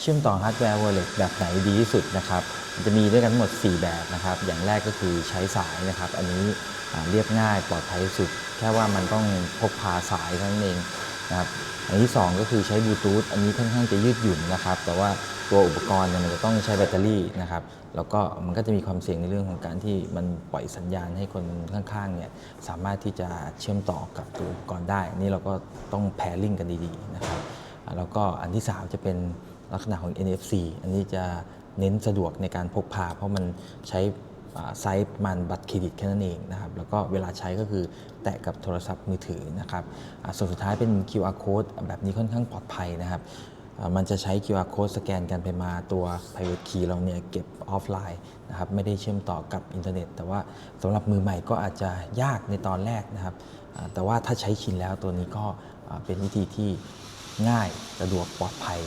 เชื่อมต่อฮาร์ดแวร์ wallet แบบไหนดีที่สุดนะครับจะมีด้วยกันหมด 4 แบบนะครับ อย่างแรกก็คือใช้สายนะครับ อันนี้เรียบง่ายปลอดภัยสุด แค่ว่ามันต้องพกพาสายเท่านั้นเองนะครับอันที่ 2 ก็คือใช้บลูทูธอันนี้ค่อนข้างจะยืดหยุ่นนะครับ แต่ว่าตัวอุปกรณ์เนี่ยมันจะต้องใช้แบตเตอรี่นะครับ แล้วก็มันก็จะมีความเสี่ยงในเรื่องของการที่มันปล่อยสัญญาณให้คนข้างๆเนี่ยสามารถที่จะเชื่อมต่อกับตัวอุปกรณ์ได้ นี่เราก็ต้องแพรลิงกันดีๆนะครับ แล้วก็อันที่ 3 จะเป็น ลักษณะของ NFC อันนี้จะเน้นสะดวกในการพกพา เพราะมันใช้ไซส์มันบัตรเครดิตแค่นั้นเองนะครับ แล้วก็เวลาใช้ก็คือแตะกับโทรศัพท์มือถือนะครับส่วนสุดท้ายเป็น QR code แบบนี้ค่อนข้างปลอดภัยนะครับ มันจะใช้ QR code สแกนกันไปมาตัว private key เราเนี่ยเก็บออฟไลน์นะครับไม่ได้เชื่อมต่อกับอินเทอร์เน็ต แต่ว่าสำหรับมือใหม่ก็อาจจะยากในตอนแรกนะครับ แต่ว่าถ้าใช้ชินแล้วตัวนี้ก็เป็นวิธีที่ง่ายสะดวกปลอดภัย